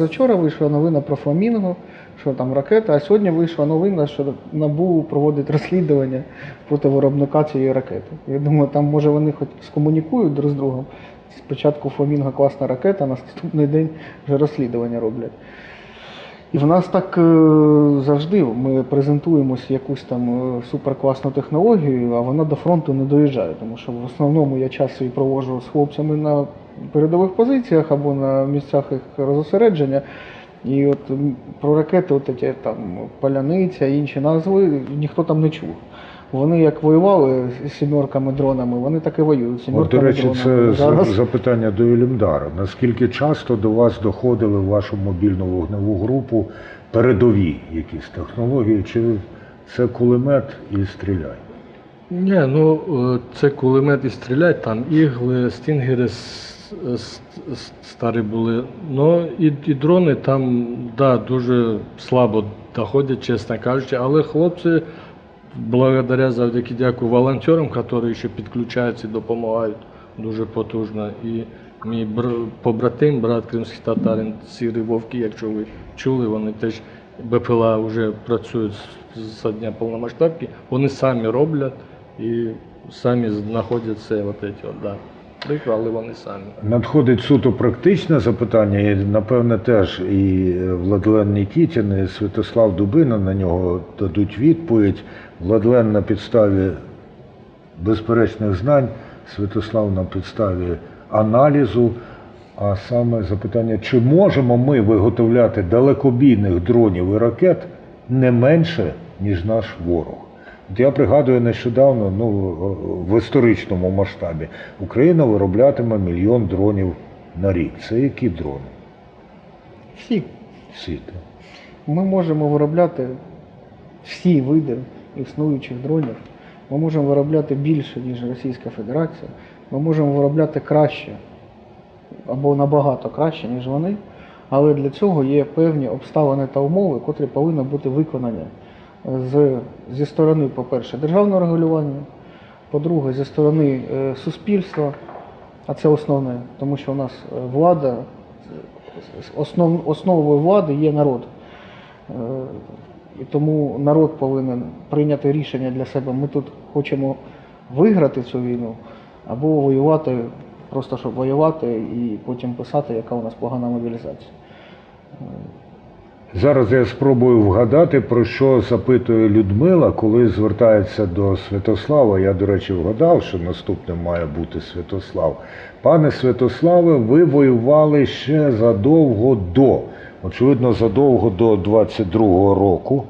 позавчора вийшла новина про Фламінго, що там ракета, а сьогодні вийшла новина, що НАБУ проводить розслідування проти виробника цієї ракети. Я думаю, там може вони хоч скомунікують друг з другом. Спочатку Фламінго класна ракета, на наступний день вже розслідування роблять. І в нас так е, завжди ми презентуємося якусь там е, суперкласну технологію, а вона до фронту не доїжджає. Тому що в основному я час свій проводжу з хлопцями на передових позиціях або на місцях їх розосередження. І от про ракети, от ті, там паляниця, інші назви, ніхто там не чув. Вони як воювали з сімерками дронами, вони так і воюють. з От, до речі, дронами. це Зараз запитання до Ілюмдара. Наскільки часто до вас доходили в вашу мобільну вогневу групу передові якісь технології, чи це кулемет і стріляй? Ні, ну е, це кулемет і стрілять, там ігли, стінгери старі були. Ну і, і дрони там да, дуже слабо доходять, чесно кажучи, але хлопці, благодаря завдяки дякую волонтерам, які ще підключаються і допомагають дуже потужно. І мій бр- побратим, брат кримський татарин, сірі вовки, якщо ви чули, вони теж БПЛА вже працюють з, дня повномасштабки, вони самі роблять і самі знаходяться от ці, от, да. Прикро, вони самі. Надходить суто практичне запитання, і напевне теж і Владлен Нікітін, і Святослав Дубина на нього дадуть відповідь. Владлен на підставі безперечних знань, Святослав на підставі аналізу. А саме запитання, чи можемо ми виготовляти далекобійних дронів і ракет не менше, ніж наш ворог? От я пригадую нещодавно, ну в історичному масштабі, Україна вироблятиме мільйон дронів на рік. Це які дрони? всі Всі. так? Ми можемо виробляти всі види існуючих дронів. Ми можемо виробляти більше, ніж Російська Федерація. Ми можемо виробляти краще або набагато краще, ніж вони. Але для цього є певні обставини та умови, котрі повинні бути виконані з, зі сторони, по-перше, державного регулювання, по-друге, зі сторони е, суспільства, а це основне, тому що у нас е, влада, е, основ, основою влади є народ. І тому народ повинен прийняти рішення для себе. Ми тут хочемо виграти цю війну або воювати, просто щоб воювати і потім писати, яка у нас погана мобілізація. Зараз я спробую вгадати, про що запитує Людмила, коли звертається до Святослава. Я, до речі, вгадав, що наступним має бути Святослав. Пане Святославе, ви воювали ще задовго до, очевидно, задовго до 22-го року.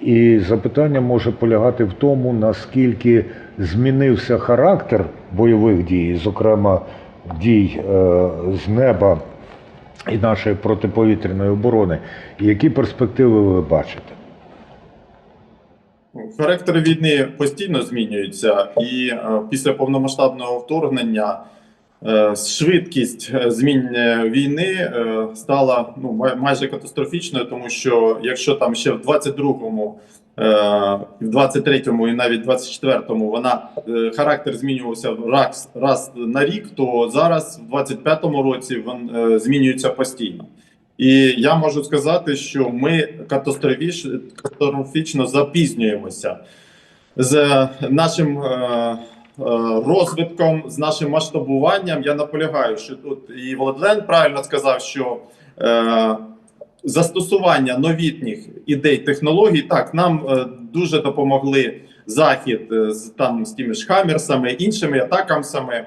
І запитання може полягати в тому, наскільки змінився характер бойових дій, зокрема дій е, з неба і нашої протиповітряної оборони. Які перспективи ви бачите? Характер війни постійно змінюється, і е, після повномасштабного вторгнення е, швидкість е, змін війни стала ну, майже катастрофічною, тому що якщо там ще в 22-му, е, в 23-му і навіть 24-му вона е, характер змінювався раз, раз на рік, то зараз в 25-му році він е, змінюється постійно. І я можу сказати, що ми катастрофічно запізнюємося з нашим е, е, розвитком, з нашим масштабуванням. Я наполягаю, що тут і Владлен правильно сказав, що е, застосування новітніх ідей технологій так нам е, дуже допомогли захід е, з там з тими ж хамерсами, іншими атакамсами.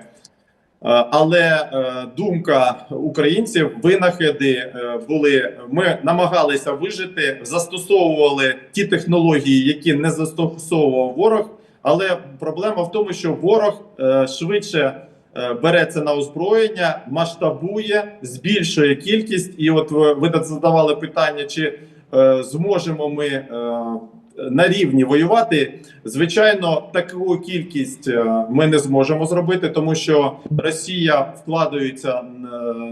Е, Але е, думка українців, винахіди е, були. Ми намагалися вижити, застосовували ті технології, які не застосовував ворог. Але проблема в тому, що ворог швидше е, береться на озброєння, масштабує, збільшує кількість. І от ви, задавали питання, чи е, зможемо ми е, на рівні воювати. Звичайно, таку кількість ми не зможемо зробити, тому що Росія вкладається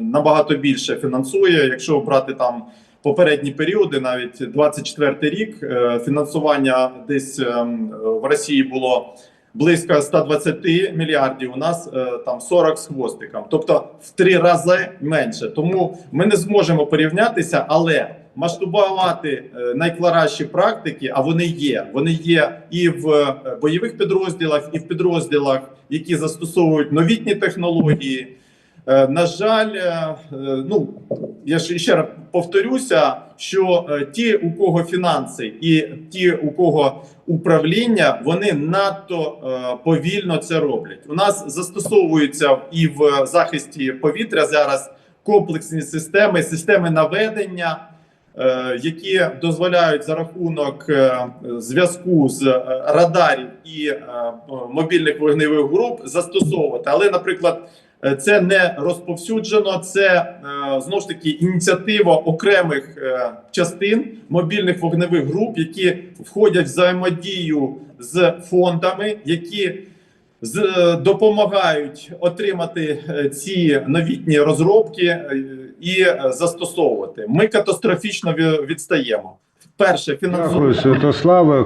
набагато більше фінансує. Якщо брати там попередні періоди, навіть 24 рік, фінансування десь е, в Росії було близько 120 мільярдів, у нас е, там 40 з хвостиком, тобто в три рази менше. Тому ми не зможемо порівнятися, але масштабувати е, найкращі практики, а вони є. Вони є і в е, бойових підрозділах, і в підрозділах, які застосовують новітні технології. Е, На жаль, е, е, ну я ж ще раз повторюся, що ті, у кого фінанси, і ті, у кого управління, вони надто повільно це роблять. У нас застосовуються і в захисті повітря зараз комплексні системи, системи наведення. Які дозволяють за рахунок зв'язку з радарів і мобільних вогневих груп застосовувати, але, наприклад, Це не розповсюджено, це е, знову ж таки ініціатива окремих е, частин мобільних вогневих груп, які входять в взаємодію з фондами, які е, допомагають отримати е, ці новітні розробки е, і е, застосовувати. Ми катастрофічно відстаємо. Перше, фінансування. Дякую, Святославе.